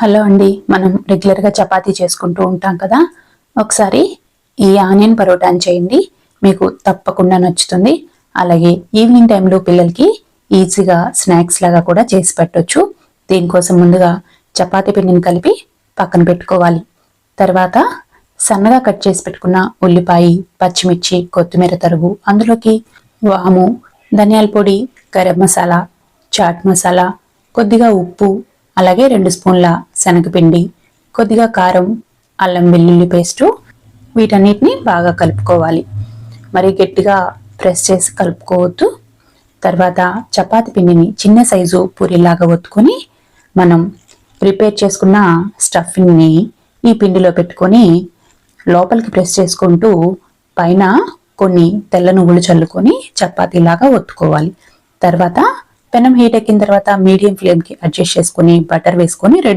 Hello అండి మనం రెగ్యులర్గా చపాతీ చేసుకుంటూ ఉంటాం కదా? ఒకసారి ఈ ఆనియన్ పరోటాని చేయండి. మీకు తప్పకుండా నచ్చుతుంది. అలాగే ఈవినింగ్ టైంలో పిల్లలకి ఈజీగా స్నాక్స్ లాగా కూడా చేసి పెట్టొచ్చు. దీనికోసం ముందుగా చపాతీ పిండిని కలిపి పక్కన పెట్టుకోవాలి. తర్వాత సన్నగా కట్ చేసి పెట్టుకున్న ఉల్లిపాయ పచ్చిమిర్చి కొత్తిమీర తరుగు అందులోకి వాము ధనియాల పొడి గరం మసాలా చాట్ మసాలా కొద్దిగా ఉప్పు అలాగే రెండు స్పూన్ల శనగపిండి కొద్దిగా కారం అల్లం వెల్లుల్లి పేస్టు వీటన్నిటిని బాగా కలుపుకోవాలి. మరి గట్టిగా ప్రెస్ చేసి కలుపుకోవద్దు. తర్వాత చపాతి పిండిని చిన్న సైజు పూరిలాగా ఒత్తుకొని మనం ప్రిపేర్ చేసుకున్న స్టఫింగ్ని ఈ పిండిలో పెట్టుకొని లోపలికి ప్రెస్ చేసుకుంటూ పైన కొన్ని తెల్ల నువ్వులు చల్లుకొని చపాతీలాగా ఒత్తుకోవాలి. తర్వాత పెనం హీట్ ఎక్కిన తర్వాత మీడియం ఫ్లేమ్కి అడ్జస్ట్ చేసుకొని బటర్ వేసుకొని రెడీ